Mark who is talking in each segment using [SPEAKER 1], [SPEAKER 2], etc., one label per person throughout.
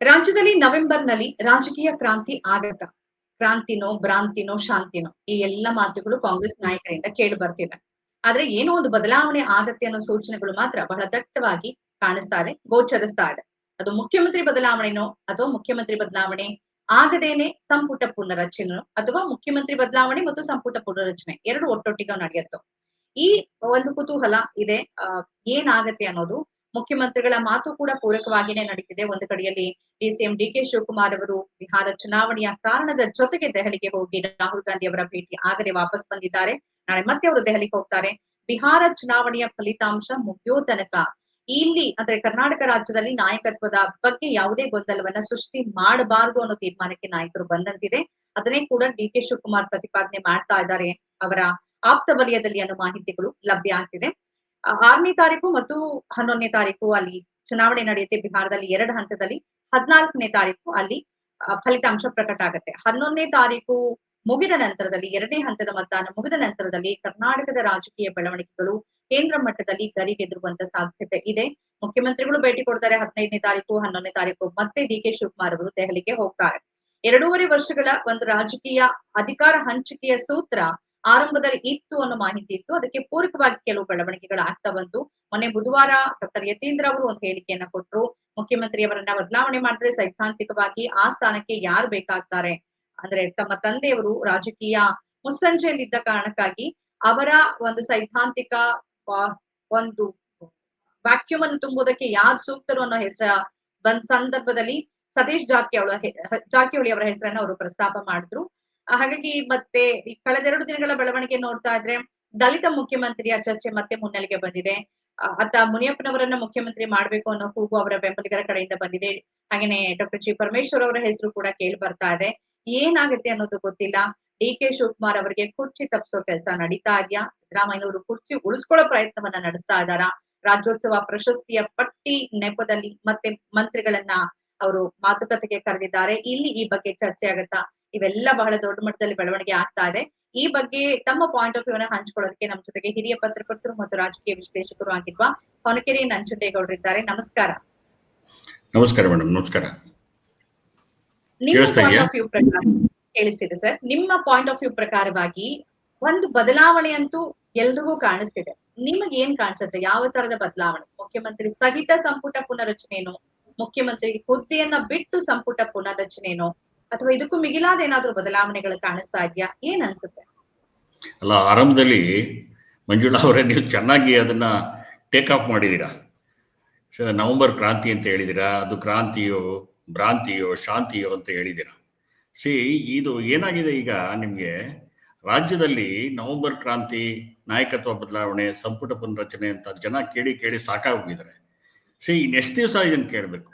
[SPEAKER 1] ರಾಜ್ಯದಲ್ಲಿ ನವೆಂಬರ್ನಲ್ಲಿ ರಾಜಕೀಯ ಕ್ರಾಂತಿ ಆಗತ್ತ. ಕ್ರಾಂತಿನೋ, ಭ್ರಾಂತಿನೋ, ಶಾಂತಿನೋ ಈ ಎಲ್ಲ ಮಾತುಗಳು ಕಾಂಗ್ರೆಸ್ ನಾಯಕರಿಂದ ಕೇಳಿ ಬರ್ತಿದೆ ಆದ್ರೆ ಏನೋ ಒಂದು ಬದಲಾವಣೆ ಆಗತ್ತೆ ಅನ್ನೋ ಸೂಚನೆಗಳು ಮಾತ್ರ ಬಹಳ ದಟ್ಟವಾಗಿ ಕಾಣಿಸ್ತಾ ಇದೆ, ಗೋಚರಿಸ್ತಾ ಇದೆ. ಅದು ಮುಖ್ಯಮಂತ್ರಿ ಬದಲಾವಣೆನೋ ಅಥವಾ ಮುಖ್ಯಮಂತ್ರಿ ಬದಲಾವಣೆ ಆಗದೇನೆ ಸಂಪುಟ ಪುನರಚನೆ ಅಥವಾ ಮುಖ್ಯಮಂತ್ರಿ ಬದಲಾವಣೆ ಮತ್ತು ಸಂಪುಟ ಪುನರಚನೆ ಎರಡು ಒಟ್ಟೊಟ್ಟಿಗೆ ನಡೆಯುತ್ತೋ. ಈ ಒಂದು ಕುತೂಹಲ ಇದೆ ಏನಾಗತ್ತೆ ಅನ್ನೋದು ಮುಖ್ಯಮಂತ್ರಿಗಳ ಮಾತು ಕೂಡ ಪೂರಕವಾಗಿಯೇ ನಡೀತಿದೆ. ಒಂದು ಕಡೆಯಲ್ಲಿ ಡಿಸಿಎಂ ಡಿಕೆ ಶಿವಕುಮಾರ್ ಅವರು ಬಿಹಾರ ಚುನಾವಣೆಯ ಕಾರಣದ ಜೊತೆಗೆ ದೆಹಲಿಗೆ ಹೋಗಿ ರಾಹುಲ್ ಗಾಂಧಿ ಅವರ ಭೇಟಿ ಆಗದೆ ವಾಪಸ್ ಬಂದಿದ್ದಾರೆ. ನಾಳೆ ಮತ್ತೆ ಅವರು ದೆಹಲಿಗೆ ಹೋಗ್ತಾರೆ. ಬಿಹಾರ ಚುನಾವಣೆಯ ಫಲಿತಾಂಶ ಮುಗಿಯೋ ತನಕ ಇಲ್ಲಿ ಅಂದ್ರೆ ಕರ್ನಾಟಕ ರಾಜ್ಯದಲ್ಲಿ ನಾಯಕತ್ವದ ಬಗ್ಗೆ ಯಾವುದೇ ಗೊಂದಲವನ್ನ ಸೃಷ್ಟಿ ಮಾಡಬಾರದು ಅನ್ನೋ ತೀರ್ಮಾನಕ್ಕೆ ನಾಯಕರು ಬಂದಂತಿದೆ. ಅದನ್ನೇ ಕೂಡ ಡಿ ಕೆ ಶಿವಕುಮಾರ್ ಪ್ರತಿಪಾದನೆ ಮಾಡ್ತಾ ಇದ್ದಾರೆ ಅವರ ಆಪ್ತ ವಲಯದಲ್ಲಿ ಅನ್ನೋ ಮಾಹಿತಿಗಳು ಲಭ್ಯ ಆಗ್ತಿದೆ. ಆರನೇ ತಾರೀಕು ಮತ್ತು ಹನ್ನೊಂದನೇ ತಾರೀಕು ಅಲ್ಲಿ ಚುನಾವಣೆ ನಡೆಯುತ್ತೆ ಬಿಹಾರದಲ್ಲಿ, ಎರಡು ಹಂತದಲ್ಲಿ. ಹದಿನಾಲ್ಕನೇ ತಾರೀಕು ಅಲ್ಲಿ ಫಲಿತಾಂಶ ಪ್ರಕಟ ಆಗುತ್ತೆ. ಹನ್ನೊಂದನೇ ತಾರೀಕು ಮುಗಿದ ನಂತರದಲ್ಲಿ, ಎರಡನೇ ಹಂತದ ಮತದಾನ ಮುಗಿದ ನಂತರದಲ್ಲಿ ಕರ್ನಾಟಕದ ರಾಜಕೀಯ ಬೆಳವಣಿಗೆಗಳು ಕೇಂದ್ರ ಮಟ್ಟದಲ್ಲಿ ಗರಿಗೆದರುವಂತ ಸಾಧ್ಯತೆ ಇದೆ. ಮುಖ್ಯಮಂತ್ರಿಗಳು ಭೇಟಿ ಕೊಡ್ತಾರೆ ಹದಿನೈದನೇ ತಾರೀಕು, ಹನ್ನೊಂದನೇ ತಾರೀಕು. ಮತ್ತೆ ಡಿ ಕೆ ಶಿವಕುಮಾರ್ ಅವರು ದೆಹಲಿಗೆ ಹೋಗ್ತಾರೆ. ಎರಡೂವರೆ ವರ್ಷಗಳ ಒಂದು ರಾಜಕೀಯ ಅಧಿಕಾರ ಹಂಚಿಕೆಯ ಸೂತ್ರ ಆರಂಭದಲ್ಲಿ ಇತ್ತು ಅನ್ನೋ ಮಾಹಿತಿ ಇತ್ತು. ಅದಕ್ಕೆ ಪೂರಕವಾಗಿ ಕೆಲವು ಬೆಳವಣಿಗೆಗಳು ಆಗ್ತಾ ಬಂತು ಮೊನ್ನೆ ಬುಧವಾರ ಡಾಕ್ಟರ್ ಯತೀಂದ್ರ ಅವರು ಒಂದು ಹೇಳಿಕೆಯನ್ನ ಕೊಟ್ಟರು ಮುಖ್ಯಮಂತ್ರಿಯವರನ್ನ ಬದಲಾವಣೆ ಮಾಡಿದ್ರೆ ಸೈದ್ಧಾಂತಿಕವಾಗಿ ಆ ಸ್ಥಾನಕ್ಕೆ ಯಾರು ಬೇಕಾಗ್ತಾರೆ? ಅಂದ್ರೆ ತಮ್ಮ ತಂದೆಯವರು ರಾಜಕೀಯ ಮುಸ್ಸಂಜೆಯಲ್ಲಿದ್ದ ಕಾರಣಕ್ಕಾಗಿ ಅವರ ಒಂದು ಸೈದ್ಧಾಂತಿಕ ಒಂದು ವ್ಯಾಕ್ಯೂಮ್ ಅನ್ನು ತುಂಬುವುದಕ್ಕೆ ಯಾರು ಸೂಕ್ತರು ಅನ್ನೋ ಹೆಸರ ಬಂದ ಸಂದರ್ಭದಲ್ಲಿ ಸತೀಶ್ ಜಾರಕಿಹೊಳಿ ಜಾರಕಿಹೊಳಿ ಅವರ ಹೆಸರನ್ನ ಅವರು ಪ್ರಸ್ತಾಪ ಮಾಡಿದ್ರು. ಹಾಗಾಗಿ ಮತ್ತೆ ಈ ಕಳೆದೆರಡು ದಿನಗಳ ಬೆಳವಣಿಗೆ ನೋಡ್ತಾ ಇದ್ರೆ ದಲಿತ ಮುಖ್ಯಮಂತ್ರಿಯ ಚರ್ಚೆ ಮತ್ತೆ ಮುನ್ನೆಲೆಗೆ ಬಂದಿದೆ. ಅತ್ತ ಮುನಿಯಪ್ಪನವರನ್ನ ಮುಖ್ಯಮಂತ್ರಿ ಮಾಡ್ಬೇಕು ಅನ್ನೋ ಕೂಗು ಅವರ ಬೆಂಬಲಿಗರ ಕಡೆಯಿಂದ ಬಂದಿದೆ. ಹಾಗೇನೆ ಡಾಕ್ಟರ್ ಜಿ ಪರಮೇಶ್ವರ್ ಅವರ ಹೆಸರು ಕೂಡ ಕೇಳಿ ಬರ್ತಾ ಇದೆ. ಏನಾಗುತ್ತೆ ಅನ್ನೋದು ಗೊತ್ತಿಲ್ಲ. ಡಿ ಕೆ ಶಿವಕುಮಾರ್ ಅವರಿಗೆ ಕುರ್ಚಿ ತಪ್ಪಿಸೋ ಕೆಲಸ ನಡೀತಾ ಇದೆಯಾ? ಸಿದ್ದರಾಮಯ್ಯನವರು ಕುರ್ಚಿ ಉಳಿಸ್ಕೊಳ್ಳೋ ಪ್ರಯತ್ನವನ್ನ ನಡೆಸ್ತಾ ಇದ್ದಾರಾ? ರಾಜ್ಯೋತ್ಸವ ಪ್ರಶಸ್ತಿಯ ಪಟ್ಟಿ ನೆಪದಲ್ಲಿ ಮತ್ತೆ ಮಂತ್ರಿಗಳನ್ನ ಅವರು ಮಾತುಕತೆಗೆ ಕರೆದಿದ್ದಾರೆ. ಇಲ್ಲಿ ಈ ಬಗ್ಗೆ ಚರ್ಚೆ ಆಗತ್ತಾ? ಇವೆಲ್ಲ ಬಹಳ ದೊಡ್ಡ ಮಟ್ಟದಲ್ಲಿ ಬೆಳವಣಿಗೆ ಆಗ್ತಾ ಇದೆ. ಈ ಬಗ್ಗೆ ತಮ್ಮ ಪಾಯಿಂಟ್ ಆಫ್ ವ್ಯೂ ನ ಹಂಚ್ಕೊಳ್ಳೋದಕ್ಕೆ ನಮ್ಮ ಜೊತೆಗೆ ಹಿರಿಯ ಪತ್ರಕರ್ತರು ಮತ್ತು ರಾಜಕೀಯ ವಿಶ್ಲೇಷಕರು ಆಗಿರುವ ಹೊನಕೆರೆ ನಂಜುಂಡೇಗೌಡರಿದ್ದಾರೆ ನಮಸ್ಕಾರ.
[SPEAKER 2] ನಮಸ್ಕಾರ ಮೇಡಮ್ ನಮಸ್ಕಾರ.
[SPEAKER 1] ನಿಮ್ಮ ಪಾಯಿಂಟ್ ಆಫ್ ವ್ಯೂ ಪ್ರಕಾರ ಕೇಳಿಸ್ತಿದೆ ಸರ್. ನಿಮ್ಮ ಪಾಯಿಂಟ್ ಆಫ್ ವ್ಯೂ ಪ್ರಕಾರವಾಗಿ ಒಂದು ಬದಲಾವಣೆ ಅಂತೂ ಎಲ್ರಿಗೂ ಕಾಣಿಸ್ತಿದೆ. ನಿಮಗೆ ಏನ್ ಕಾಣಿಸುತ್ತೆ? ಯಾವ ತರದ ಬದಲಾವಣೆ? ಮುಖ್ಯಮಂತ್ರಿ ಸಹಿತ ಸಂಪುಟ ಪುನರಚನೆನೋ ಮುಖ್ಯಮಂತ್ರಿ ಹುದ್ದೆಯನ್ನ ಬಿಟ್ಟು ಸಂಪುಟ ಪುನರಚನೆನೋ ಅಥವಾ ಇದಕ್ಕೂ ಮಿಗಿಲಾದ ಏನಾದ್ರೂ ಬದಲಾವಣೆಗಳು ಕಾಣಿಸ್ತಾ ಇದೆಯಾ? ಏನ್ ಅನ್ಸುತ್ತೆ?
[SPEAKER 2] ಅಲ್ಲ, ಆರಂಭದಲ್ಲಿ ಮಂಜುಳಾ ಅವರೇ, ನೀವು ಚೆನ್ನಾಗಿ ಅದನ್ನ ಟೇಕ್ ಆಫ್ ಮಾಡಿದ್ದೀರಾ ಶ- ನವೆಂಬರ್ ಕ್ರಾಂತಿ ಅಂತ ಹೇಳಿದಿರಾ? ಅದು ಕ್ರಾಂತಿಯೋ, ಭ್ರಾಂತಿಯೋ, ಶಾಂತಿಯೋ ಅಂತ ಹೇಳಿದಿರಾ? ಸಿ, ಇದು ಏನಾಗಿದೆ ಈಗ ನಿಮಗೆ? ರಾಜ್ಯದಲ್ಲಿ ನವೆಂಬರ್ ಕ್ರಾಂತಿ, ನಾಯಕತ್ವ ಬದಲಾವಣೆ, ಸಂಪುಟ ಪುನರಚನೆ ಅಂತ ಜನ ಕೇಳಿ ಕೇಳಿ ಸಾಕಾಗೋಗಿದ್ದಾರೆ ಸಿ ಇನ್ನೆಷ್ಟು ದಿವಸ ಇದನ್ನು ಕೇಳಬೇಕು?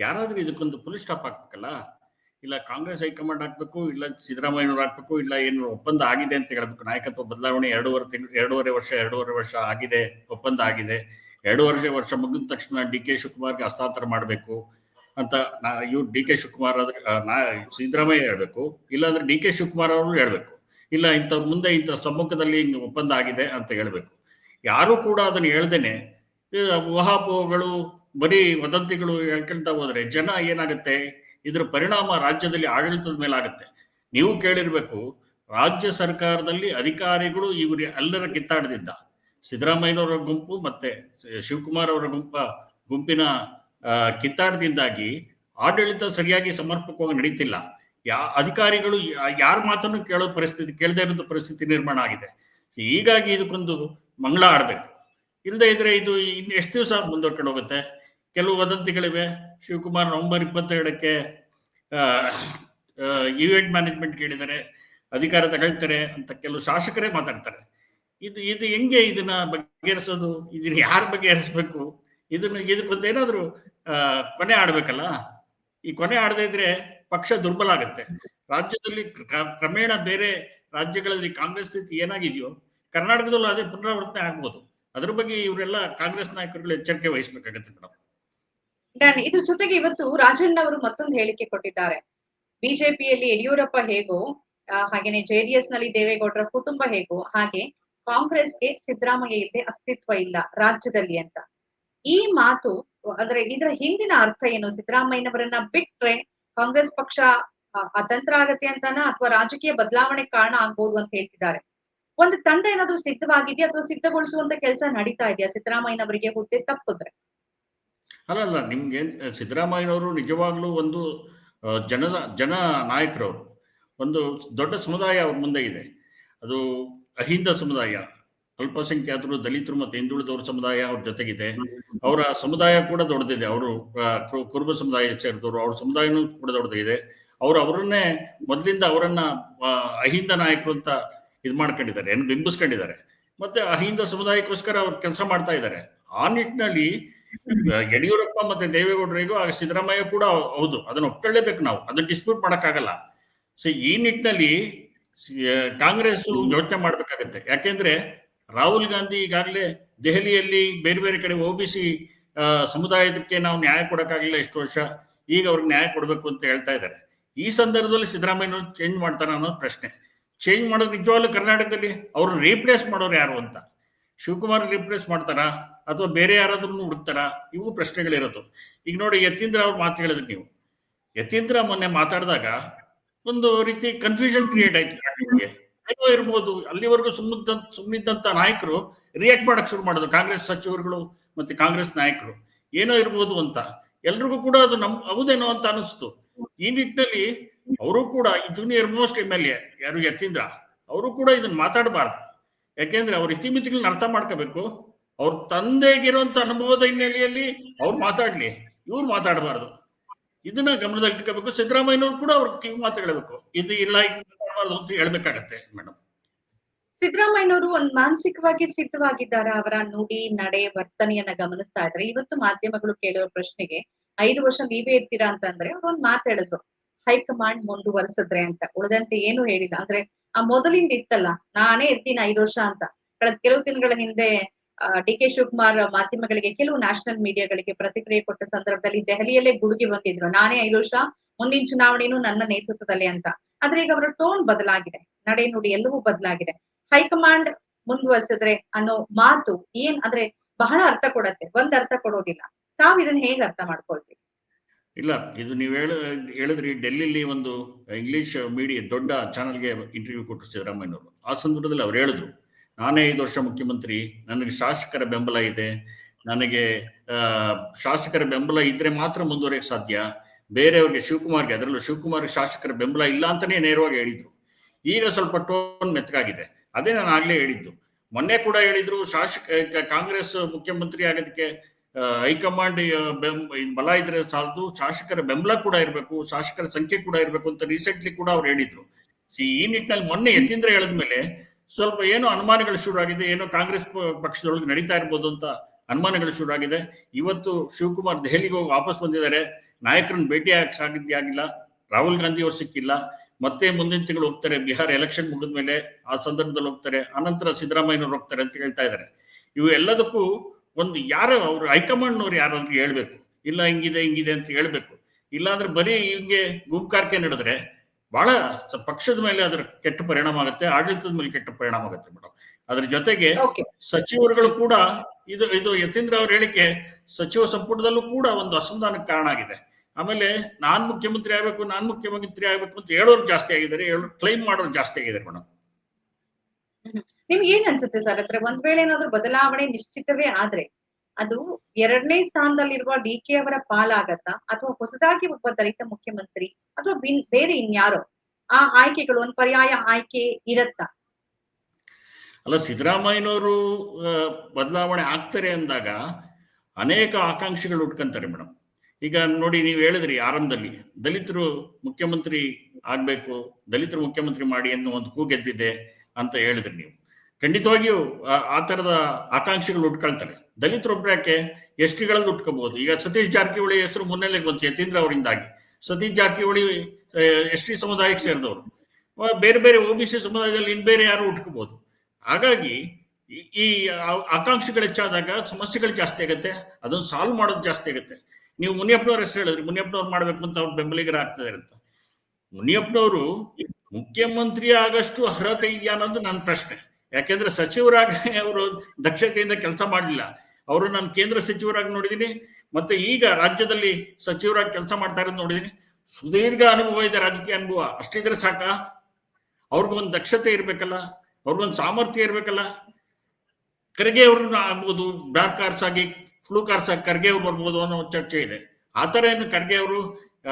[SPEAKER 2] ಯಾರಾದ್ರೂ ಇದಕ್ಕೊಂದು ಪೊಲೀಸ್ ಸ್ಟಾಪ್ ಹಾಕ್ಬೇಕಲ್ಲ? ಇಲ್ಲ ಕಾಂಗ್ರೆಸ್ ಹೈಕಮಾಂಡ್ ಹಾಕ್ಬೇಕು, ಇಲ್ಲ ಸಿದ್ದರಾಮಯ್ಯನವ್ರು ಹಾಕ್ಬೇಕು, ಇಲ್ಲ ಏನು ಒಪ್ಪಂದ ಆಗಿದೆ ಅಂತ ಹೇಳ್ಬೇಕು. ನಾಯಕತ್ವ ಬದಲಾವಣೆ ಎರಡೂವರೆ ತಿಂಗಳು ಎರಡೂವರೆ ವರ್ಷ ಎರಡೂವರೆ ವರ್ಷ ಆಗಿದೆ, ಒಪ್ಪಂದ ಆಗಿದೆ. ಎರಡೂವರೆ ವರ್ಷ ಮುಗಿದ ತಕ್ಷಣ ಡಿ ಕೆ ಶಿವಕುಮಾರ್ಗೆ ಹಸ್ತಾಂತರ ಮಾಡಬೇಕು ಅಂತ ನಾ, ಇವ್ರು ಡಿ ಕೆ ಶಿವಕುಮಾರ್ ಆದ್ರೆ ನಾ, ಸಿದ್ದರಾಮಯ್ಯ ಹೇಳ್ಬೇಕು, ಇಲ್ಲಾಂದ್ರೆ ಡಿ ಕೆ ಶಿವಕುಮಾರ್ ಅವರು ಹೇಳ್ಬೇಕು. ಇಲ್ಲ ಇಂಥ ಮುಂದೆ ಇಂಥ ಸಮ್ಮುಖದಲ್ಲಿ ಹಿಂಗೆ ಒಪ್ಪಂದ ಆಗಿದೆ ಅಂತ ಹೇಳ್ಬೇಕು. ಯಾರು ಕೂಡ ಅದನ್ನು ಹೇಳ್ದೇನೆ ಊಹಾಪೋಹಗಳು ಬರೀ ವದಂತಿಗಳು ಹೇಳ್ಕೊಳ್ತಾ ಹೋದ್ರೆ ಜನ ಏನಾಗುತ್ತೆ? ಇದ್ರ ಪರಿಣಾಮ ರಾಜ್ಯದಲ್ಲಿ ಆಡಳಿತದ ಮೇಲೆ ಆಗುತ್ತೆ ನೀವು ಕೇಳಿರ್ಬೇಕು, ರಾಜ್ಯ ಸರ್ಕಾರದಲ್ಲಿ ಅಧಿಕಾರಿಗಳು ಇವರು ಎಲ್ಲರ ಕಿತ್ತಾಡದಿದ್ದ ಸಿದ್ದರಾಮಯ್ಯನವರ ಗುಂಪು ಮತ್ತೆ ಶಿವಕುಮಾರ್ ಅವರ ಗುಂಪ, ಗುಂಪಿನ ಕಿತ್ತಾಡದಿಂದಾಗಿ ಆಡಳಿತ ಸರಿಯಾಗಿ ಸಮರ್ಪಕವಾಗಿ ನಡೀತಿಲ್ಲ. ಯಾ, ಅಧಿಕಾರಿಗಳು ಯಾರ ಮಾತನ್ನು ಕೇಳೋ ಪರಿಸ್ಥಿತಿ, ಕೇಳದೇ ಇರೋ ಪರಿಸ್ಥಿತಿ ನಿರ್ಮಾಣ ಆಗಿದೆ. ಹೀಗಾಗಿ ಇದಕ್ಕೊಂದು ಮಂಗಳ ಆಡಬೇಕು. ಇಲ್ಲದೆ ಇದ್ರೆ ಇದು ಇನ್ನು ಎಷ್ಟು ದಿವಸ ಮುಂದುವರ್ಕೊಂಡು ಹೋಗುತ್ತೆ? ಕೆಲವು ವದಂತಿಗಳಿವೆ. ಶಿವಕುಮಾರ್ ನವೆಂಬರ್ ಇಪ್ಪತ್ತೆರಡಕ್ಕೆ ಈವೆಂಟ್ ಮ್ಯಾನೇಜ್ಮೆಂಟ್ ಕೇಳಿದರೆ, ಅಧಿಕಾರ ತಗೊಳ್ತಾರೆ ಅಂತ ಕೆಲವು ಶಾಸಕರೇ ಮಾತಾಡ್ತಾರೆ. ಇದು ಇದು ಹೆಂಗೆ ಇದನ್ನ ಬಗೆಹರಿಸೋದು? ಇದನ್ನ ಯಾರ ಬಗೆಹರಿಸ್ಬೇಕು? ಇದನ್ನ ಇದಕ್ಕೊಂದು ಏನಾದ್ರು ಕೊನೆ ಆಡ್ಬೇಕಲ್ಲ? ಈ ಕೊನೆ ಆಡದೇ ಇದ್ರೆ ಪಕ್ಷ ದುರ್ಬಲ ಆಗುತ್ತೆ. ರಾಜ್ಯದಲ್ಲಿ ಕ್ರ- ಕ್ರಮೇಣ ಬೇರೆ ರಾಜ್ಯಗಳಲ್ಲಿ ಕಾಂಗ್ರೆಸ್ ಸ್ಥಿತಿ ಏನಾಗಿದೆಯೋ, ಕರ್ನಾಟಕದಲ್ಲೂ ಅದೇ ಪುನರಾವರ್ತನೆ ಆಗ್ಬೋದು. ಅದ್ರ ಬಗ್ಗೆ ಇವರೆಲ್ಲ ಕಾಂಗ್ರೆಸ್ ನಾಯಕರುಗಳು ಎಚ್ಚರಿಕೆ ವಹಿಸ್ಬೇಕಾಗತ್ತೆ ಮೇಡಮ್
[SPEAKER 1] Dan, ಇದ್ರ ಜೊತೆಗೆ ಇವತ್ತು ರಾಜಣ್ಣ ಅವರು ಮತ್ತೊಂದು ಹೇಳಿಕೆ ಕೊಟ್ಟಿದ್ದಾರೆ. ಬಿಜೆಪಿಯಲ್ಲಿ ಯಡಿಯೂರಪ್ಪ ಹೇಗೋ ಹಾಗೇನೆ ಜೆಡಿಎಸ್ನಲ್ಲಿ ದೇವೇಗೌಡರ ಕುಟುಂಬ ಹೇಗೋ ಹಾಗೆ ಕಾಂಗ್ರೆಸ್ಗೆ ಸಿದ್ದರಾಮಯ್ಯ ಇಲ್ಲದೆ ಅಸ್ತಿತ್ವ ಇಲ್ಲ ರಾಜ್ಯದಲ್ಲಿ ಅಂತ. ಈ ಮಾತು ಅಂದ್ರೆ ಇದರ ಹಿಂದಿನ ಅರ್ಥ ಏನು? ಸಿದ್ದರಾಮಯ್ಯನವರನ್ನ ಬಿಟ್ರೆ ಕಾಂಗ್ರೆಸ್ ಪಕ್ಷ ಅತಂತ್ರ ಆಗತ್ತೆ ಅಂತಾನ ಅಥವಾ ರಾಜಕೀಯ ಬದಲಾವಣೆ ಕಾರಣ ಆಗ್ಬೋದು ಅಂತ ಹೇಳ್ತಿದ್ದಾರೆ? ಒಂದು ತಂಡ ಏನಾದ್ರೂ ಸಿದ್ಧವಾಗಿದೆಯಾ ಅಥವಾ ಸಿದ್ಧಗೊಳಿಸುವಂತ ಕೆಲಸ ನಡೀತಾ ಇದೆಯಾ? ಸಿದ್ದರಾಮಯ್ಯನವರಿಗೆ ಹುದ್ದೆ ತಪ್ಪಿದ್ರೆ.
[SPEAKER 2] ಅಲ್ಲ ಅಲ್ಲ ನಿಮ್ಗೆ ಸಿದ್ದರಾಮಯ್ಯನವರು ನಿಜವಾಗ್ಲೂ ಒಂದು ಜನ ಜನ ನಾಯಕರವರು. ಒಂದು ದೊಡ್ಡ ಸಮುದಾಯ ಅವ್ರ ಮುಂದೆ ಇದೆ. ಅದು ಅಹಿಂದ ಸಮುದಾಯ, ಅಲ್ಪಸಂಖ್ಯಾತರು, ದಲಿತರು ಮತ್ತು ಹಿಂದುಳಿದವ್ರ ಸಮುದಾಯ ಅವ್ರ ಜೊತೆಗಿದೆ. ಅವರ ಸಮುದಾಯ ಕೂಡ ದೊಡ್ಡದಿದೆ. ಅವರು ಕುರುಬ ಸಮುದಾಯ ಸೇರಿದವರು, ಅವ್ರ ಸಮುದಾಯನೂ ಕೂಡ ದೊಡ್ಡದಿದೆ. ಅವರು ಅವರನ್ನೇ ಮೊದಲಿಂದ ಅವರನ್ನ ಅಹಿಂದ ನಾಯಕರು ಅಂತ ಇದು ಮಾಡ್ಕೊಂಡಿದ್ದಾರೆ ಏನು ಬಿಂಬಿಸ್ಕೊಂಡಿದ್ದಾರೆ. ಮತ್ತೆ ಅಹಿಂದ ಸಮುದಾಯಕ್ಕೋಸ್ಕರ ಅವ್ರು ಕೆಲಸ ಮಾಡ್ತಾ ಇದ್ದಾರೆ. ಆ ನಿಟ್ಟಿನಲ್ಲಿ ಯಡಿಯೂರಪ್ಪ ಮತ್ತೆ ದೇವೇಗೌಡರಿಗೂ ಆಗ ಸಿದ್ದರಾಮಯ್ಯ ಕೂಡ ಹೌದು. ಅದನ್ನ ಒಪ್ಕೊಳ್ಳೇಬೇಕು ನಾವು. ಅದನ್ನ ಡಿಸ್ಪ್ಯೂಟ್ ಮಾಡಕ್ಕಾಗಲ್ಲ. ಸೊ ಈ ನಿಟ್ಟಿನಲ್ಲಿ ಕಾಂಗ್ರೆಸ್ ಯೋಚನೆ ಮಾಡ್ಬೇಕಾಗತ್ತೆ. ಯಾಕೆಂದ್ರೆ ರಾಹುಲ್ ಗಾಂಧಿ ಈಗಾಗಲೇ ದೆಹಲಿಯಲ್ಲಿ ಬೇರೆ ಬೇರೆ ಕಡೆ ಒಬಿಸಿ ಸಮುದಾಯಕ್ಕೆ ನಾವು ನ್ಯಾಯ ಕೊಡಕ್ಕಾಗಲಿಲ್ಲ ಇಷ್ಟು ವರ್ಷ. ಈಗ ಅವ್ರಿಗೆ ನ್ಯಾಯ ಕೊಡಬೇಕು ಅಂತ ಹೇಳ್ತಾ ಇದ್ದಾರೆ. ಈ ಸಂದರ್ಭದಲ್ಲಿ ಸಿದ್ದರಾಮಯ್ಯ ಚೇಂಜ್ ಮಾಡ್ತಾರ ಅನ್ನೋದು ಪ್ರಶ್ನೆ. ಚೇಂಜ್ ಮಾಡೋದು ನಿಜವಾಗ್ಲೂ ಕರ್ನಾಟಕದಲ್ಲಿ? ಅವ್ರನ್ನ ರೀಪ್ಲೇಸ್ ಮಾಡೋರು ಯಾರು ಅಂತ? ಶಿವಕುಮಾರ್ ರೀಪ್ಲೇಸ್ ಮಾಡ್ತಾರಾ? ಅಥವಾ ಬೇರೆ ಯಾರಾದ್ರೂ ಹುಡುಕ್ತಾರಾ, ಇವು ಪ್ರಶ್ನೆಗಳಿರೋದು. ಈಗ ನೋಡಿ ಯತೀಂದ್ರ ಅವ್ರ ಮಾತು ಹೇಳಿದ್ರಿ ನೀವು. ಯತೀಂದ್ರ ಮೊನ್ನೆ ಮಾತಾಡಿದಾಗ ಒಂದು ರೀತಿ ಕನ್ಫ್ಯೂಷನ್ ಕ್ರಿಯೇಟ್ ಆಯ್ತು ಇರ್ಬೋದು, ಅಲ್ಲಿವರೆಗೂ ಸುಮ್ಮ ಸುಮ್ಮನಿದ್ದಂತ ನಾಯಕರು ರಿಯಾಕ್ಟ್ ಮಾಡಕ್ ಶುರು ಮಾಡೋದು ಕಾಂಗ್ರೆಸ್ ಸಚಿವರುಗಳು ಮತ್ತೆ ಕಾಂಗ್ರೆಸ್ ನಾಯಕರು. ಏನೋ ಇರ್ಬೋದು ಅಂತ. ಎಲ್ರಿಗೂ ಕೂಡ ಅದು ನಮ್, ಹೌದೇನೋ ಅಂತ ಅನಿಸ್ತು. ಈ ನಿಟ್ಟಿನಲ್ಲಿ ಅವರು ಕೂಡ junior most M L A ಯಾರು ಯತೀಂದ್ರ, ಅವರು ಕೂಡ ಇದನ್ನ ಮಾತಾಡಬಾರ್ದು. ಯಾಕೆಂದ್ರೆ ಅವ್ರ ಇತಿಮಿತಿಗಳನ್ನ ಅರ್ಥ ಮಾಡ್ಕೋಬೇಕು. ಅವ್ರ ತಂದೆಗಿರುವಂತ ಅನುಭವದ ಹಿನ್ನೆಲೆಯಲ್ಲಿ ಅವ್ರು ಮಾತಾಡ್ಲಿ. ಇವ್ರು ಮಾತಾಡಬಾರ್ದು. ಇದನ್ನ ಗಮನದಲ್ಲಿ ಇಟ್ಕೋಬೇಕು. ಸಿದ್ದರಾಮಯ್ಯನವ್ರು ಕೂಡ ಅವ್ರ ಕಿವಿ ಮಾತು ಹೇಳಬೇಕು. ಇದು ಇಲ್ಲ ಅಂತ ಹೇಳ್ಬೇಕಾಗತ್ತೆ ಮೇಡಮ್.
[SPEAKER 1] ಸಿದ್ದರಾಮಯ್ಯನವರು ಒಂದ್ ಮಾನಸಿಕವಾಗಿ ಸಿದ್ಧವಾಗಿದ್ದಾರ ಅವರ ನುಡಿ, ನಡೆ, ವರ್ತನೆಯನ್ನ ಗಮನಿಸ್ತಾ ಇದ್ರೆ ಇವತ್ತು ಮಾಧ್ಯಮಗಳು ಕೇಳುವ ಪ್ರಶ್ನೆಗೆ ಐದು ವರ್ಷ ನೀವೇ ಇರ್ತೀರಾ ಅಂತಂದ್ರೆ ಅವ್ರು ಒಂದ್ ಮಾತು ಹೇಳಿದ್ರು. ಹೈಕಮಾಂಡ್ ಮುಂದುವರೆಸಿದ್ರೆ ಅಂತ. ಉಳಿದಂತೆ ಏನು ಹೇಳಿಲ್ಲ. ಅಂದ್ರೆ ಆ ಮೊದಲಿಂದ ಇತ್ತಲ್ಲ ನಾನೇ ಇರ್ತೀನಿ ಐದು ವರ್ಷ ಅಂತ. ಕಳೆದ ಕೆಲವು ತಿಂಗಳ ಹಿಂದೆ ಡಿ ಕೆ ಶಿವಕುಮಾರ್ ಮಾಧ್ಯಮಗಳಿಗೆ ಕೆಲವು ನ್ಯಾಷನಲ್ ಮೀಡಿಯಾಗಳಿಗೆ ಪ್ರತಿಕ್ರಿಯೆ ಕೊಟ್ಟ ಸಂದರ್ಭದಲ್ಲಿ ದೆಹಲಿಯಲ್ಲೇ ಗುಡುಗಿ ಬಂದಿದ್ರು ನಾನೇ ಐದು ವರ್ಷ, ಮುಂದಿನ ಚುನಾವಣೆನೂ ನನ್ನ ನೇತೃತ್ವದಲ್ಲಿ ಅಂತ. ಆದ್ರೆ ಈಗ ಅವರ ಟೋನ್ ಬದಲಾಗಿದೆ. ನಡೆ ನುಡಿ ಎಲ್ಲವೂ ಬದಲಾಗಿದೆ. ಹೈಕಮಾಂಡ್ ಮುಂದುವರಿಸಿದ್ರೆ ಅನ್ನೋ ಮಾತು ಏನ್ ಅಂದ್ರೆ ಬಹಳ ಅರ್ಥ ಕೊಡತ್ತೆ. ಒಂದ್ ಅರ್ಥ ಕೊಡೋದಿಲ್ಲ. ತಾವ್ ಇದನ್ನ ಹೇಗ್ ಅರ್ಥ ಮಾಡ್ಕೊಳ್ತೀವಿ
[SPEAKER 2] ಇಲ್ಲ, ಇದು ನೀವು ಹೇಳ, ಹೇಳಿದ್ರಿ, ಡೆಲ್ಲಿಲಿ ಒಂದು ಇಂಗ್ಲಿಷ್ ಮೀಡಿಯಾ ದೊಡ್ಡ ಚಾನಲ್ಗೆ ಇಂಟರ್ವ್ಯೂ ಕೊಟ್ಟರು ಸಿದ್ದರಾಮಯ್ಯನವರು ಆ ಸಂದರ್ಭದಲ್ಲಿ ಅವ್ರು ಹೇಳಿದ್ರು. ನಾನೇ ಐದು ವರ್ಷ ಮುಖ್ಯಮಂತ್ರಿ, ನನಗೆ ಶಾಸಕರ ಬೆಂಬಲ ಇದೆ. ನನಗೆ ಶಾಸಕರ ಬೆಂಬಲ ಇದ್ರೆ ಮಾತ್ರ ಮುಂದುವರಿಯಕ್ಕೆ ಸಾಧ್ಯ. ಬೇರೆಯವ್ರಿಗೆ ಶಿವಕುಮಾರ್ಗೆ, ಅದರಲ್ಲೂ ಶಿವಕುಮಾರ್ ಶಾಸಕರ ಬೆಂಬಲ ಇಲ್ಲ ಅಂತಾನೆ ನೇರವಾಗಿ ಹೇಳಿದ್ರು. ಈಗ ಸ್ವಲ್ಪ ಟೋನ್ ಮೆತ್ತಗಾಗಿದೆ. ಅದೇ ನಾನು ಆಗ್ಲೇ ಹೇಳಿದ್ದು. ಮೊನ್ನೆ ಕೂಡ ಹೇಳಿದ್ರು, ಶಾಸಕ ಕಾಂಗ್ರೆಸ್ ಮುಖ್ಯಮಂತ್ರಿ ಆಗೋದಕ್ಕೆ ಹೈಕಮಾಂಡ್ ಬಲ ಇದ್ರೆ ಸಾಲದು, ಶಾಸಕರ ಬೆಂಬಲ ಕೂಡ ಇರಬೇಕು, ಶಾಸಕರ ಸಂಖ್ಯೆ ಕೂಡ ಇರಬೇಕು ಅಂತ ರೀಸೆಂಟ್ಲಿ ಕೂಡ ಅವ್ರು ಹೇಳಿದ್ರು. ಸಿ, ಈ ನಿಟ್ಟಿನಲ್ಲಿ ಮೊನ್ನೆ ಯತೀಂದ್ರ ಹೇಳಿದ್ಮೇಲೆ ಸ್ವಲ್ಪ ಏನೋ ಅನುಮಾನಗಳು ಶುರುವಾಗಿದೆ ಏನೋ ಕಾಂಗ್ರೆಸ್ ಪಕ್ಷದೊಳಗೆ ನಡೀತಾ ಇರ್ಬೋದು ಅಂತ ಅನುಮಾನಗಳು ಶುರುವಾಗಿದೆ ಇವತ್ತು ಶಿವಕುಮಾರ್ ದೆಹಲಿಗೆ ಹೋಗಿ ವಾಪಸ್ ಬಂದಿದ್ದಾರೆ. ನಾಯಕರನ್ನು ಭೇಟಿ ಆಗಿಲ್ಲ. ರಾಹುಲ್ ಗಾಂಧಿ ಅವ್ರು ಸಿಕ್ಕಿಲ್ಲ. ಮತ್ತೆ ಮುಂದಿನ ತಿಂಗಳು ಹೋಗ್ತಾರೆ. ಬಿಹಾರ ಎಲೆಕ್ಷನ್ ಮುಗಿದ ಮೇಲೆ ಆ ಸಂದರ್ಭದಲ್ಲಿ ಹೋಗ್ತಾರೆ. ಅನಂತರ ಸಿದ್ದರಾಮಯ್ಯನವ್ರು ಹೋಗ್ತಾರೆ ಅಂತ ಹೇಳ್ತಾ ಇದ್ದಾರೆ. ಇವು ಎಲ್ಲದಕ್ಕೂ ಒಂದು ಯಾರು ಅವ್ರು ಹೈಕಮಾಂಡ್ನವ್ರು ಯಾರಾದ್ರೂ ಹೇಳ್ಬೇಕು. ಇಲ್ಲ ಹಿಂಗಿದೆ ಹಿಂಗಿದೆ ಅಂತ ಹೇಳ್ಬೇಕು. ಇಲ್ಲಾಂದ್ರೆ ಬರೀ ಹಿಂಗೆ ಗುಂಪಾರ್ಕೆ ನಡೆದ್ರೆ ಬಹಳ ಪಕ್ಷದ ಮೇಲೆ ಅದರ ಕೆಟ್ಟ ಪರಿಣಾಮ ಆಗುತ್ತೆ ಆಡಳಿತದ ಮೇಲೆ ಕೆಟ್ಟ ಪರಿಣಾಮ ಆಗುತ್ತೆ ಮೇಡಮ್ ಅದ್ರ ಜೊತೆಗೆ ಸಚಿವರುಗಳು ಕೂಡ ಇದು ಇದು ಯತೀಂದ್ರ ಅವ್ರ ಹೇಳಿಕೆ ಸಚಿವ ಸಂಪುಟದಲ್ಲೂ ಕೂಡ ಒಂದು ಅಸಮಾಧಾನಕ್ಕೆ ಕಾರಣ ಆಗಿದೆ. ಆಮೇಲೆ ನಾನ್ ಮುಖ್ಯಮಂತ್ರಿ ಆಗ್ಬೇಕು ನಾನ್ ಮುಖ್ಯಮಂತ್ರಿ ಆಗ್ಬೇಕು ಅಂತ ಹೇಳೋರು ಜಾಸ್ತಿ ಆಗಿದ್ದಾರೆ ಹೇಳೋರು ಕ್ಲೈಮ್ ಮಾಡೋರು ಜಾಸ್ತಿ ಆಗಿದ್ದಾರೆ ಮೇಡಮ್
[SPEAKER 1] ನಿಮ್ಗೆ ಏನ್ ಅನ್ಸುತ್ತೆ ಸರ್? ಅಂದ್ರೆ ಒಂದ್ ವೇಳೆ ಏನಾದ್ರು ಬದಲಾವಣೆ ನಿಶ್ಚಿತವೇ ಆದ್ರೆ ಅದು ಎರಡನೇ ಸ್ಥಾನದಲ್ಲಿರುವ ಡಿ ಕೆ ಅವರ ಪಾಲಾಗತ್ತಾ ಅಥವಾ ಹೊಸದಾಗಿ ಒಬ್ಬ ದಲಿತ ಮುಖ್ಯಮಂತ್ರಿ ಅಥವಾ ಬೇರೆ ಇನ್ಯಾರೋ ಆ ಆಯ್ಕೆಗಳು ಒಂದು ಪರ್ಯಾಯ ಆಯ್ಕೆ ಇರತ್ತಾ?
[SPEAKER 2] ಅಲ್ಲ, ಸಿದ್ದರಾಮಯ್ಯನವರು ಬದಲಾವಣೆ ಆಗ್ತಾರೆ ಅಂದಾಗ ಅನೇಕ ಆಕಾಂಕ್ಷಿಗಳು ಉಟ್ಕೊಂತಾರೆ ಮೇಡಮ್ ಈಗ ನೋಡಿ, ನೀವು ಹೇಳಿದ್ರಿ ಆರಂಭದಲ್ಲಿ, ದಲಿತರು ಮುಖ್ಯಮಂತ್ರಿ ಆಗ್ಬೇಕು, ದಲಿತರು ಮುಖ್ಯಮಂತ್ರಿ ಮಾಡಿ ಅನ್ನೋ ಒಂದು ಕೂಗೆದ್ದಿದೆ ಅಂತ ಹೇಳಿದ್ರಿ ನೀವು. ಖಂಡಿತವಾಗಿಯೂ, ಆ- ಥರದ ಆಕಾಂಕ್ಷಿಗಳು ಉಟ್ಕೊಳ್ತಾರೆ ದಲಿತರೊಬ್ಬರು ಯಾಕೆ? ಎಸ್ ಟಿಗಳಲ್ಲಿ ಉಟ್ಕೋಬಹುದು ಈಗ ಸತೀಶ್ ಜಾರಕಿಹೊಳಿ ಹೆಸರು ಮುನ್ನೆಲೆಗೆ ಬಂತು, ಯತೀಂದ್ರ ಅವರಿಂದಾಗಿ. ಸತೀಶ್ ಜಾರಕಿಹೊಳಿ ಎಸ್ ಟಿ ಸಮುದಾಯಕ್ಕೆ ಸೇರಿದವರು. ಬೇರೆ ಬೇರೆ ಒ ಬಿ ಸಿ ಸಮುದಾಯದಲ್ಲಿ ಇನ್ ಬೇರೆ ಯಾರು ಉಟ್ಕೋಬಹುದು ಹಾಗಾಗಿ, ಈ- ಈ ಆಕಾಂಕ್ಷೆಗಳು ಹೆಚ್ಚಾದಾಗ ಸಮಸ್ಯೆಗಳು ಜಾಸ್ತಿ ಆಗುತ್ತೆ. ಅದನ್ನು ಸಾಲ್ವ್ ಮಾಡೋದು ಜಾಸ್ತಿ ಆಗುತ್ತೆ. ನೀವು ಮುನಿಯಪ್ಪನವ್ರ ಹೆಸರು ಹೇಳಿದ್ರಿ, ಮುನಿಯಪ್ಪನವ್ರು ಮಾಡ್ಬೇಕು ಅಂತ ಅವ್ರ ಬೆಂಬಲಿಗರ ಆಗ್ತದೆ ಅಂತ. ಮುನಿಯಪ್ಪನವರು ಮುಖ್ಯಮಂತ್ರಿ ಆಗಷ್ಟು ಅರ್ಹತೆ ಇದೆಯಾ ಅನ್ನೋದು ನನ್ನ ಪ್ರಶ್ನೆ. ಯಾಕೆಂದ್ರೆ ಸಚಿವರಾಗಿ ಅವರು ದಕ್ಷತೆಯಿಂದ ಕೆಲಸ ಮಾಡಲಿಲ್ಲ. ಅವರು ನಾನು ಕೇಂದ್ರ ಸಚಿವರಾಗಿ ನೋಡಿದ್ದೀನಿ ಮತ್ತೆ ಈಗ ರಾಜ್ಯದಲ್ಲಿ ಸಚಿವರಾಗಿ ಕೆಲಸ ಮಾಡ್ತಾ ಇರೋದು ನೋಡಿದ್ದೀನಿ ಸುದೀರ್ಘ ಅನುಭವ ಇದೆ ರಾಜಕೀಯ ಅನುಭವ. ಅಷ್ಟಿದ್ರೆ ಸಾಕ? ಅವ್ರಿಗೊಂದು ದಕ್ಷತೆ ಇರಬೇಕಲ್ಲ ಅವ್ರಿಗೊಂದು ಸಾಮರ್ಥ್ಯ ಇರಬೇಕಲ್ಲ. ಖರ್ಗೆ ಅವ್ರನ್ನ ಆಗ್ಬೋದು ಡಾರ್ಕ್ ಕಾರ್ಸ್ ಆಗಿ, ಫ್ಲೂ ಕಾರ್ಸ್ ಆಗಿ ಖರ್ಗೆ ಅವ್ರು ಬರ್ಬೋದು ಅನ್ನೋ ಚರ್ಚೆ ಇದೆ. ಆ ಥರ ಏನು ಖರ್ಗೆ ಅವರು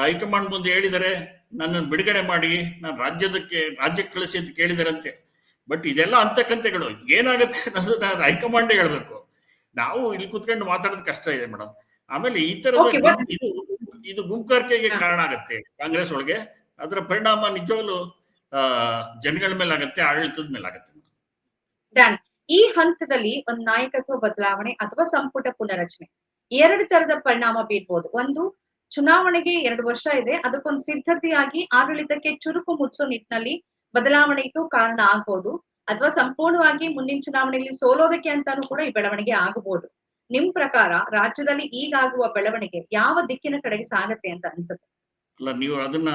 [SPEAKER 2] ಹೈಕಮಾಂಡ್ ಮುಂದೆ ಹೇಳಿದರೆ ನನ್ನನ್ನು ಬಿಡುಗಡೆ ಮಾಡಿ, ನಾನು ರಾಜ್ಯದಕ್ಕೆ ರಾಜ್ಯಕ್ಕೆ ಕಳಿಸಿ ಅಂತ ಕೇಳಿದಾರಂತೆ. ಬಟ್ ಇದೆಲ್ಲ ಅಂತಕಂತೆಗಳು ಏನಾಗುತ್ತೆ ಅನ್ನೋದನ್ನ ಹೈಕಮಾಂಡ್ ಹೇಳ್ಬೇಕು. ನಾವು ಇಲ್ಲಿ ಕುತ್ಕೊಂಡು ಮಾತಾಡೋದು ಕಷ್ಟ ಇದೆ ಮೇಡಮ್ ಆಮೇಲೆ ಈ ತರದ ಇದು ಇದು ಗುಂಪುಗಾರಿಕೆಗೆ ಕಾರಣ ಆಗತ್ತೆ ಕಾಂಗ್ರೆಸ್ ಒಳಗೆ. ಅದರ ಪರಿಣಾಮ ನಿಜವಾಗ್ಲು ಜನಗಳ ಮೇಲೆ ಆಗತ್ತೆ ಆಡಳಿತದ ಮೇಲೆ ಆಗತ್ತೆ
[SPEAKER 1] ಡನ್ ಈ ಹಂತದಲ್ಲಿ ಒಂದು ನಾಯಕತ್ವ ಬದಲಾವಣೆ ಅಥವಾ ಸಂಪುಟ ಪುನರಚನೆ. ಎರಡು ತರದ ಪರಿಣಾಮ ಬೀರ್ಬೋದು. ಒಂದು ಚುನಾವಣೆಗೆ ಎರಡು ವರ್ಷ ಇದೆ. ಅದಕ್ಕೊಂದು ಸಿದ್ಧತೆಯಾಗಿ ಆಡಳಿತಕ್ಕೆ ಚುರುಕು ಮುಚ್ಚೋ ನಿಟ್ಟಿನಲ್ಲಿ ಬದಲಾವಣೆಗೂ ಕಾರಣ ಆಗ್ಬೋದು ಅಥವಾ ಸಂಪೂರ್ಣವಾಗಿ ಮುಂದಿನ ಚುನಾವಣೆಯಲ್ಲಿ ಸೋಲೋದಕ್ಕೆ ಅಂತಾನೂ ಕೂಡ ಈ ಬೆಳವಣಿಗೆ ಆಗಬಹುದು ನಿಮ್ ಪ್ರಕಾರ ರಾಜ್ಯದಲ್ಲಿ ಈಗಾಗುವ ಬೆಳವಣಿಗೆ ಯಾವ ದಿಕ್ಕಿನ ಕಡೆಗೆ ಸಾಗತ್ತೆ ಅಂತ ಅನ್ಸುತ್ತೆ?
[SPEAKER 2] ಅಲ್ಲ, ನೀವು ಅದನ್ನ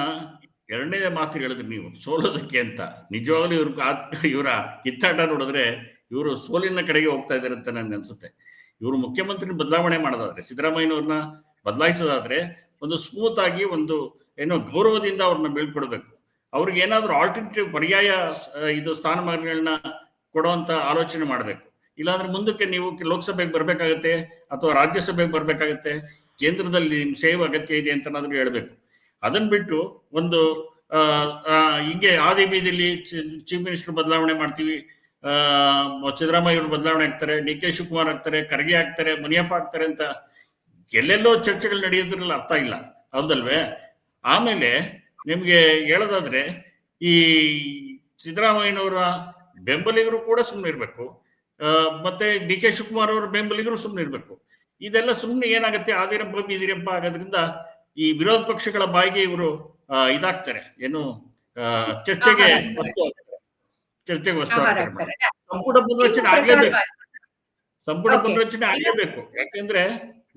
[SPEAKER 2] ಎರಡನೇ ಮಾತು ಹೇಳಿದ್ರಿ ನೀವು, ಸೋಲೋದಕ್ಕೆ ಅಂತ. ನಿಜವಾಗ್ಲೂ ಇವ್ರ ಇವರ ಕಿತ್ತಾಟ ನೋಡಿದ್ರೆ ಇವರು ಸೋಲಿನ ಕಡೆಗೆ ಹೋಗ್ತಾ ಇದ್ದಾರೆ ಅಂತ ನನ್ಗೆ ಅನ್ಸುತ್ತೆ. ಇವರು ಮುಖ್ಯಮಂತ್ರಿ ಬದಲಾವಣೆ ಮಾಡೋದಾದ್ರೆ, ಸಿದ್ದರಾಮಯ್ಯನವ್ರನ್ನ ಬದಲಾಯಿಸೋದಾದ್ರೆ ಒಂದು ಸ್ಮೂತ್ ಆಗಿ ಒಂದು ಏನೋ ಗೌರವದಿಂದ ಅವ್ರನ್ನ ಬೀಳ್ಕೊಡ್ಬೇಕು. ಅವ್ರಿಗೆ ಏನಾದರೂ ಆಲ್ಟರ್ನೇಟಿವ್ ಪರ್ಯಾಯ ಇದು ಸ್ಥಾನಮಾನಗಳನ್ನ ಕೊಡುವಂತ ಆಲೋಚನೆ ಮಾಡಬೇಕು. ಇಲ್ಲಾಂದ್ರೆ ಮುಂದಕ್ಕೆ ನೀವು ಲೋಕಸಭೆಗೆ ಬರಬೇಕಾಗತ್ತೆ ಅಥವಾ ರಾಜ್ಯಸಭೆಗೆ ಬರಬೇಕಾಗತ್ತೆ, ಕೇಂದ್ರದಲ್ಲಿ ನಿಮ್ ಸೇವೆ ಅಗತ್ಯ ಇದೆ ಅಂತ ಅಂತನಾದ್ರೂ ಹೇಳ್ಬೇಕು. ಅದನ್ನ ಬಿಟ್ಟು ಒಂದು ಹಿಂಗೆ ಆದಿ ಬೀದಿಲಿ ಚೀಫ್ ಮಿನಿಸ್ಟರ್ ಬದಲಾವಣೆ ಮಾಡ್ತೀವಿ. ಸಿದ್ದರಾಮಯ್ಯ ಅವರು ಬದಲಾವಣೆ ಆಗ್ತಾರೆ ಡಿ ಕೆ ಶಿವಕುಮಾರ್ ಆಗ್ತಾರೆ, ಖರ್ಗೆ ಆಗ್ತಾರೆ, ಮುನಿಯಪ್ಪ ಆಗ್ತಾರೆ ಅಂತ ಎಲ್ಲೆಲ್ಲೋ ಚರ್ಚೆಗಳು ನಡೆಯೋದ್ರಲ್ಲಿ ಅರ್ಥ ಇಲ್ಲ. ಹೌದಲ್ವೇ? ಆಮೇಲೆ ನಿಮ್ಗೆ ಹೇಳೋದಾದ್ರೆ ಈ ಸಿದ್ದರಾಮಯ್ಯನವರ ಬೆಂಬಲಿಗರು ಕೂಡ ಸುಮ್ಮನೆ ಇರಬೇಕು. ಮತ್ತೆ ಡಿ ಕೆ ಶಿವಕುಮಾರ್ ಅವರ ಬೆಂಬಲಿಗರು ಸುಮ್ಮನೆ ಇರಬೇಕು. ಇದೆಲ್ಲ ಸುಮ್ಮನೆ ಏನಾಗುತ್ತೆ? ಆದಿರಪ್ಪ ಬೀದಿರಪ್ಪ ಆಗೋದ್ರಿಂದ ಈ ವಿರೋಧ ಪಕ್ಷಗಳ ಬಾಯಿಗೆ ಇವರು ಇದಾಗ್ತಾರೆ. ಏನು ಚರ್ಚೆಗೆ ವಸ್ತು. ಚರ್ಚೆಗೆ ವಸ್ತು. ಸಂಪುಟ
[SPEAKER 1] ಪುನರ್ರಚನೆ
[SPEAKER 2] ಆಗ್ಲೇಬೇಕು. ಸಂಪುಟ ಪುನರ್ರಚನೆ ಆಗ್ಲೇಬೇಕು. ಯಾಕೆಂದ್ರೆ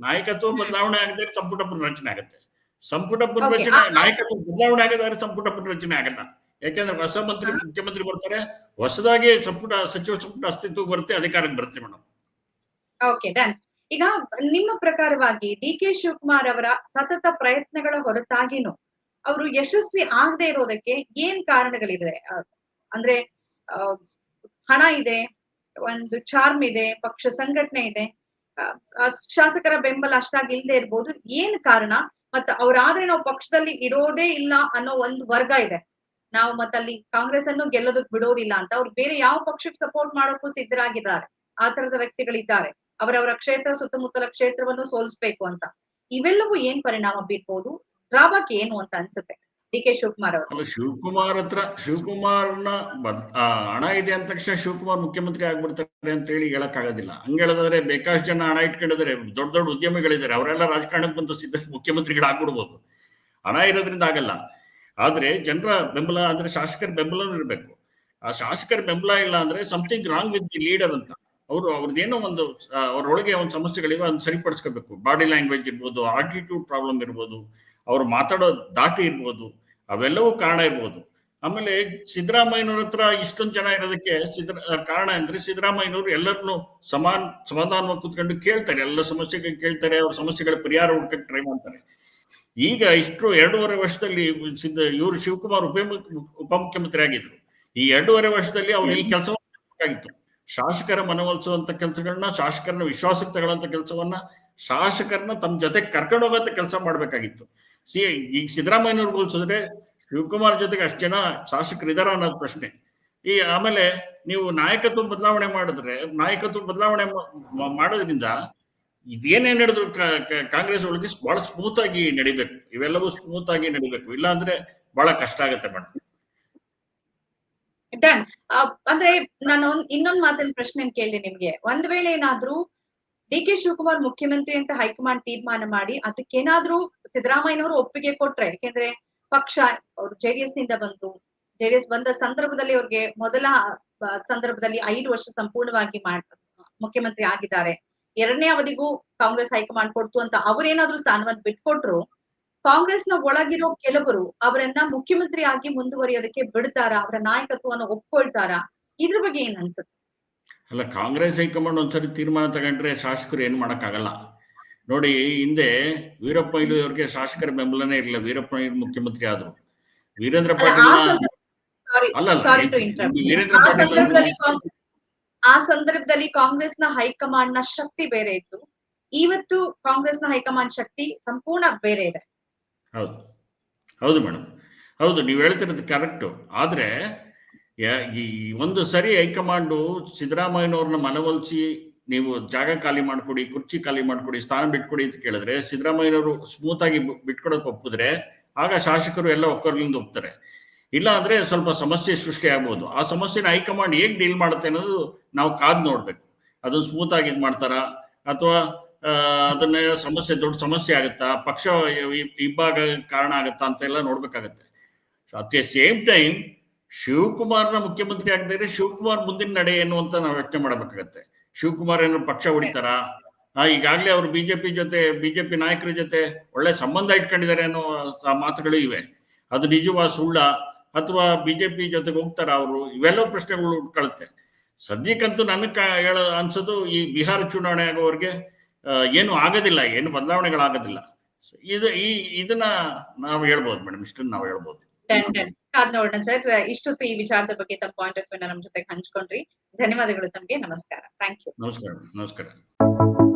[SPEAKER 2] ನಾಯಕತ್ವ ಬದಲಾವಣೆ ಆಗದೆ ಸಂಪುಟ ಪುನರ್ರಚನೆ ಆಗುತ್ತೆ. ಸಂಪುಟ
[SPEAKER 1] ಪುನರ್ರಚನೆ
[SPEAKER 2] ನಾಯಕತ್ವ ಬದಲಾವಣೆ ಆಗದಾದ್ರೆ ಸಂಪುಟ ಪುನರ್ರಚನೆ ಆಗಲ್ಲ. ಯಾಕೆಂದ್ರೆ ಹೊಸ ಮಂತ್ರಿ ಮುಖ್ಯಮಂತ್ರಿ ಬರ್ತಾರೆ ಹೊಸದಾಗಿ ಸಂಪುಟ ಸಚಿವ ಸಂಪುಟ ಅಸ್ತಿತ್ವ ಬರುತ್ತೆ ಅಧಿಕಾರಕ್ಕೆ ಬರುತ್ತೆ ಮೇಡಮ್
[SPEAKER 1] ಓಕೆ ಡನ್ ಈಗ ನಿಮ್ಮ ಪ್ರಕಾರವಾಗಿ ಡಿ ಕೆ ಶಿವಕುಮಾರ್ ಅವರ ಸತತ ಪ್ರಯತ್ನಗಳ ಹೊರತಾಗಿನೂ ಅವರು ಯಶಸ್ವಿ ಆಗದೆ ಇರೋದಕ್ಕೆ ಏನ್ ಕಾರಣಗಳಿದೆ? ಅಂದ್ರೆ ಹಣ ಇದೆ ಒಂದು ಚಾರ್ಮ್ ಇದೆ ಪಕ್ಷ ಸಂಘಟನೆ ಇದೆ ಶಾಸಕರ ಬೆಂಬಲ ಅಷ್ಟಾಗಿ ಇಲ್ಲದೆ ಇರ್ಬೋದು ಏನ್ ಕಾರಣ? ಮತ್ತ ಅವ್ರಾದ್ರೆ ನಾವು ಪಕ್ಷದಲ್ಲಿ ಇರೋದೇ ಇಲ್ಲ ಅನ್ನೋ ಒಂದು ವರ್ಗ ಇದೆ. ನಾವು ಮತ್ತಲ್ಲಿ ಕಾಂಗ್ರೆಸ್ ಅನ್ನು ಗೆಲ್ಲೋದಕ್ ಬಿಡೋದಿಲ್ಲ ಅಂತ ಅವ್ರು ಬೇರೆ ಯಾವ ಪಕ್ಷಕ್ಕೆ ಸಪೋರ್ಟ್ ಮಾಡೋಕ್ಕೂ ಸಿದ್ಧರಾಗಿದ್ದಾರೆ. ಆ ತರದ ವ್ಯಕ್ತಿಗಳಿದ್ದಾರೆ. ಅವರವರ ಕ್ಷೇತ್ರ, ಸುತ್ತಮುತ್ತಲ ಕ್ಷೇತ್ರವನ್ನು ಸೋಲಿಸ್ಬೇಕು ಅಂತ. ಇವೆಲ್ಲವೂ ಏನ್ ಪರಿಣಾಮ ಬೀರ್ಬೋದು? ಡ್ರಾಬಾಕ್ ಏನು ಅಂತ ಅನ್ಸುತ್ತೆ. ಡಿ ಕೆ ಶಿವಕುಮಾರ್ ಅವರು.
[SPEAKER 2] ಶಿವಕುಮಾರ್ ಹತ್ರ, ಶಿವಕುಮಾರ್ನ ಹಣ ಇದೆ ಅಂದ ತಕ್ಷಣ ಶಿವಕುಮಾರ್ ಮುಖ್ಯಮಂತ್ರಿ ಆಗ್ಬಿಡ್ತಾರೆ ಅಂತ ಹೇಳಿ ಹೇಳಕ್ ಆಗೋದಿಲ್ಲ. ಹಂಗ ಹೇಳೋದಾದ್ರೆ ಬೇಕಾಷ್ಟು ಜನ ಹಣ ಇಟ್ಕೊಂಡಿದ್ದಾರೆ, ದೊಡ್ಡ ದೊಡ್ಡ ಉದ್ಯಮಿಗಳಿದ್ದಾರೆ, ಅವರೆಲ್ಲ ರಾಜಕಾರಣಕ್ಕೆ ಬಂದು ಸಿದ್ಧ ಮುಖ್ಯಮಂತ್ರಿಗಳಾಗ್ಬಿಡ್ಬೋದು ಹಣ ಇರೋದ್ರಿಂದ ಆಗಲ್ಲ. ಆದ್ರೆ ಜನರ ಬೆಂಬಲ ಅಂದ್ರೆ ಶಾಸಕರ ಬೆಂಬಲ ಇರಬೇಕು. ಆ ಶಾಸಕರ ಬೆಂಬಲ ಇಲ್ಲ ಅಂದ್ರೆ something wrong with the leader ಅಂತ. ಅವರು, ಅವ್ರದ್ದೇನೋ ಒಂದು ಅವ್ರೊಳಗೆ ಒಂದು ಸಮಸ್ಯೆಗಳಿವೆ ಅದನ್ನ ಸರಿಪಡಿಸ್ಕೋಬೇಕು. ಬಾಡಿ ಲ್ಯಾಂಗ್ವೇಜ್ ಇರ್ಬೋದು ಆಟಿಟ್ಯೂಡ್ ಪ್ರಾಬ್ಲಮ್ ಇರ್ಬೋದು. ಅವ್ರು ಮಾತಾಡೋ ದಾಟಿ ಇರ್ಬೋದು, ಅವೆಲ್ಲವೂ ಕಾರಣ ಇರ್ಬೋದು. ಆಮೇಲೆ ಸಿದ್ದರಾಮಯ್ಯನವ್ರ ಹತ್ರ ಇಷ್ಟೊಂದು ಜನ ಇರೋದಕ್ಕೆ ಸಿದ್ದ ಕಾರಣ ಅಂದ್ರೆ ಸಿದ್ದರಾಮಯ್ಯನವರು ಎಲ್ಲರನ್ನು ಸಮಾನ, ಸಮಾಧಾನವಾಗಿ ಕುತ್ಕೊಂಡು ಕೇಳ್ತಾರೆ, ಎಲ್ಲ ಸಮಸ್ಯೆಗಳು ಕೇಳ್ತಾರೆ, ಅವ್ರ ಸಮಸ್ಯೆಗಳ ಪರಿಹಾರ ಹುಡ್ಕಕ್ಕೆ ಟ್ರೈ ಮಾಡ್ತಾರೆ. ಈಗ ಇಷ್ಟು ಎರಡೂವರೆ ವರ್ಷದಲ್ಲಿ ಸಿದ್ದ, ಇವರು ಶಿವಕುಮಾರ್ ಉಪ, ಉಪಮುಖ್ಯಮಂತ್ರಿ ಆಗಿದ್ರು. ಈ ಎರಡೂವರೆ ವರ್ಷದಲ್ಲಿ ಅವ್ರು ಈ ಕೆಲಸ ಮಾಡಬೇಕಾಗಿತ್ತು. ಶಾಸಕರ ಮನವೊಲಿಸುವಂತ ಕೆಲಸಗಳನ್ನ, ಶಾಸಕರನ್ನ ವಿಶ್ವಾಸಕ್ಕೆ ತಗೊಳ್ಳುವಂತ ಕೆಲಸವನ್ನ ಶಾಸಕರನ್ನ ತಮ್ಮ ಜೊತೆ ಕರ್ಕೊಂಡು ಹೋಗೋಂತ ಕೆಲಸ ಮಾಡ್ಬೇಕಾಗಿತ್ತು. ಸಿ, ಈಗ ಸಿದ್ದರಾಮಯ್ಯನವ್ರು ಹೋಲಿಸಿದ್ರೆ ಶಿವಕುಮಾರ್ ಜೊತೆಗೆ ಅಷ್ಟು ಜನ ಶಾಸಕರು ಇದಾರ ಅನ್ನೋದು ಪ್ರಶ್ನೆ. ಈ ಆಮೇಲೆ ನೀವು ನಾಯಕತ್ವ ಬದಲಾವಣೆ ಮಾಡಿದ್ರೆ, ನಾಯಕತ್ವ ಬದಲಾವಣೆ ಮಾಡೋದ್ರಿಂದ ಇದೇನೇ ನಡೆದ್ರು ಕಾಂಗ್ರೆಸ್ ಒಳಗೆ ಬಹಳ ಸ್ಮೂತ್ ಆಗಿ ನಡಿಬೇಕು. ಇವೆಲ್ಲವೂ ಸ್ಮೂತ್ ಆಗಿ ನಡಿಬೇಕು. ಇಲ್ಲ ಅಂದ್ರೆ ಬಹಳ ಕಷ್ಟ ಆಗತ್ತೆ ಮೇಡಮ್
[SPEAKER 1] ಡನ್ ಅಂದ್ರೆ ನಾನು ಇನ್ನೊಂದ್ ಮಾತಿನ ಪ್ರಶ್ನೆ ಕೇಳಿದೆ ನಿಮ್ಗೆ. ಒಂದ್ ವೇಳೆ ಏನಾದ್ರೂ ಡಿ ಕೆ ಶಿವಕುಮಾರ್ ಮುಖ್ಯಮಂತ್ರಿ ಅಂತ ಹೈಕಮಾಂಡ್ ತೀರ್ಮಾನ ಮಾಡಿ ಅದಕ್ಕೇನಾದ್ರೂ ಸಿದ್ದರಾಮಯ್ಯನವರು ಒಪ್ಪಿಗೆ ಕೊಟ್ರೆ, ಯಾಕೆಂದ್ರೆ ಪಕ್ಷ ಅವರು ಜೆಡಿಎಸ್ನಿಂದ ಬಂದ್ರು. ಜೆಡಿಎಸ್ ಬಂದ ಸಂದರ್ಭದಲ್ಲಿ ಅವ್ರಿಗೆ ಮೊದಲ ಸಂದರ್ಭದಲ್ಲಿ ಐದು ವರ್ಷ ಸಂಪೂರ್ಣವಾಗಿ ಮಾಡ್ ಮುಖ್ಯಮಂತ್ರಿ ಆಗಿದ್ದಾರೆ. ಎರಡನೇ ಅವಧಿಗೂ ಕಾಂಗ್ರೆಸ್ ಹೈಕಮಾಂಡ್ ಕೊಡ್ತು ಅಂತ ಅವರೇನಾದ್ರೂ ಸ್ಥಾನವನ್ನು ಬಿಟ್ಕೊಟ್ರು, ಕಾಂಗ್ರೆಸ್ನ ಒಳಗಿರೋ ಕೆಲವರು ಅವರನ್ನ ಮುಖ್ಯಮಂತ್ರಿ ಆಗಿ ಮುಂದುವರಿಯೋದಕ್ಕೆ ಬಿಡ್ತಾರ, ಅವರ ನಾಯಕತ್ವವನ್ನು ಒಪ್ಕೊಳ್ತಾರಾ, ಇದ್ರ ಬಗ್ಗೆ ಏನ್ ಅನ್ಸುತ್ತೆ?
[SPEAKER 2] ಅಲ್ಲ ಕಾಂಗ್ರೆಸ್ ಹೈಕಮಾಂಡ್ ಒಂದ್ಸರಿ ತೀರ್ಮಾನ ತಗೊಂಡ್ರೆ ಶಾಸಕರು ಏನು ಮಾಡಕ್ಕಾಗಲ್ಲ. ನೋಡಿ ಹಿಂದೆ ವೀರಪ್ಪ ಇಲ್ಲಿ ಅವ್ರಿಗೆ ಶಾಸಕರ ಬೆಂಬಲನೇ ಇರಲಿಲ್ಲ. ವೀರಪ್ಪ ಮೊಯ್ಲಿ ಮುಖ್ಯಮಂತ್ರಿ ಆದ್ರು. ವೀರೇಂದ್ರ ಪಾಟೀಲ್
[SPEAKER 1] ಇಂಟರಪ್ಟ್
[SPEAKER 2] ವೀರೇಂದ್ರ
[SPEAKER 1] ಆ
[SPEAKER 2] ಪಾಟೀಲ್
[SPEAKER 1] ಆ ಸಂದರ್ಭದಲ್ಲಿ ಕಾಂಗ್ರೆಸ್ನ ಹೈಕಮಾಂಡ್ನ ಶಕ್ತಿ ಬೇರೆ ಇತ್ತು. ಇವತ್ತು ಕಾಂಗ್ರೆಸ್ನ ಹೈಕಮಾಂಡ್ ಶಕ್ತಿ ಸಂಪೂರ್ಣ ಬೇರೆ ಇದೆ.
[SPEAKER 2] ಹೌದು. ಹೌದು ಮೇಡಮ್. ಹೌದು ನೀವು ಹೇಳ್ತಿರೋದು ಕರೆಕ್ಟು. ಆದರೆ ಈ ಒಂದು ಸರಿ ಹೈಕಮಾಂಡು ಸಿದ್ದರಾಮಯ್ಯನವ್ರನ್ನ ಮನವೊಲಿಸಿ ನೀವು ಜಾಗ ಖಾಲಿ ಮಾಡಿಕೊಡಿ, ಕುರ್ಚಿ ಖಾಲಿ ಮಾಡಿಕೊಡಿ, ಸ್ಥಾನ ಬಿಟ್ಕೊಡಿ ಅಂತ ಕೇಳಿದ್ರೆ ಸಿದ್ದರಾಮಯ್ಯನವರು ಸ್ಮೂತ್ ಆಗಿ ಬಿಟ್ಕೊಡೋಕೆ ಒಪ್ಪಿದ್ರೆ ಆಗ ಶಾಸಕರು ಎಲ್ಲ ಒಕ್ಕರ್ಲಿಂದ ಒಪ್ತಾರೆ. ಇಲ್ಲ ಅಂದ್ರೆ ಸ್ವಲ್ಪ ಸಮಸ್ಯೆ ಸೃಷ್ಟಿ ಆಗ್ಬೋದು. ಆ ಸಮಸ್ಯೆನ ಹೈಕಮಾಂಡ್ ಹೇಗ್ ಡೀಲ್ ಮಾಡುತ್ತೆ ಅನ್ನೋದು ನಾವು ಕಾದ್ ನೋಡ್ಬೇಕು. ಅದನ್ನ ಸ್ಮೂತ್ ಆಗಿ ಇದು ಮಾಡ್ತಾರಾ? ಅಥವಾ ಅದನ್ನ ಸಮಸ್ಯೆ, ದೊಡ್ಡ ಸಮಸ್ಯೆ ಆಗುತ್ತಾ? ಪಕ್ಷ ಇಬ್ಬಾಗ ಕಾರಣ ಆಗುತ್ತಾ ಅಂತ ಎಲ್ಲ ನೋಡ್ಬೇಕಾಗತ್ತೆ. ಅಟ್ ದ ಸೇಮ್ ಟೈಮ್ ಶಿವಕುಮಾರ್ನ ಮುಖ್ಯಮಂತ್ರಿ ಆಗದಿದ್ರೆ ಶಿವಕುಮಾರ್ ಮುಂದಿನ ನಡೆ ಏನು ಅಂತ ನಾವು ಯೋಚನೆ ಮಾಡಬೇಕಾಗತ್ತೆ. ಶಿವಕುಮಾರ್ ಏನಾದ್ರು ಪಕ್ಷ ಹೊಡಿತಾರಾ? ಈಗಾಗ್ಲೇ ಅವರು ಬಿಜೆಪಿ ಜೊತೆ, ಬಿಜೆಪಿ ನಾಯಕರ ಜೊತೆ ಒಳ್ಳೆ ಸಂಬಂಧ ಇಟ್ಕೊಂಡಿದ್ದಾರೆ ಅನ್ನೋ ಮಾತುಗಳು ಇವೆ. ಅದು ನಿಜವಾ ಸುಳ್ಳ? ಅಥವಾ ಬಿಜೆಪಿ ಜೊತೆಗೆ ಹೋಗ್ತಾರ ಅವರು? ಇವೆಲ್ಲವೂ ಪ್ರಶ್ನೆಗಳು ಉಟ್ಕೊಳುತ್ತೆ. ಸದ್ಯಕ್ಕಂತೂ ನನಗೆ ಹೇಳ ಅನ್ಸೋದು ಈ ಬಿಹಾರ ಚುನಾವಣೆ ಆಗೋವರೆಗೆ ಏನು ಆಗೋದಿಲ್ಲ, ಏನು ಬದಲಾವಣೆಗಳಾಗೋದಿಲ್ಲ. ಇದು ಈ ಇದನ್ನ ನಾವು ಹೇಳ್ಬೋದು ಮೇಡಮ್, ಇಷ್ಟನ್ನ ನಾವು ಹೇಳ್ಬೋದು.
[SPEAKER 1] ಡನ್ ಟೆನ್ ಕಾದ್ ನೋಡೋಣ ಸರ್ ಇಷ್ಟೊತ್ತು ಈ ವಿಚಾರದ ಬಗ್ಗೆ ತಮ್ಮ ಪಾಯಿಂಟ್ ಆಫ್ ವ್ಯೂ ನಮ್ಮ ಜೊತೆ ಹಂಚ್ಕೊಂಡ್ರಿ. ಧನ್ಯವಾದಗಳು ತಮಗೆ, ನಮಸ್ಕಾರ. ಥ್ಯಾಂಕ್ ಯು
[SPEAKER 2] ನಮಸ್ಕಾರ ನಮಸ್ಕಾರ.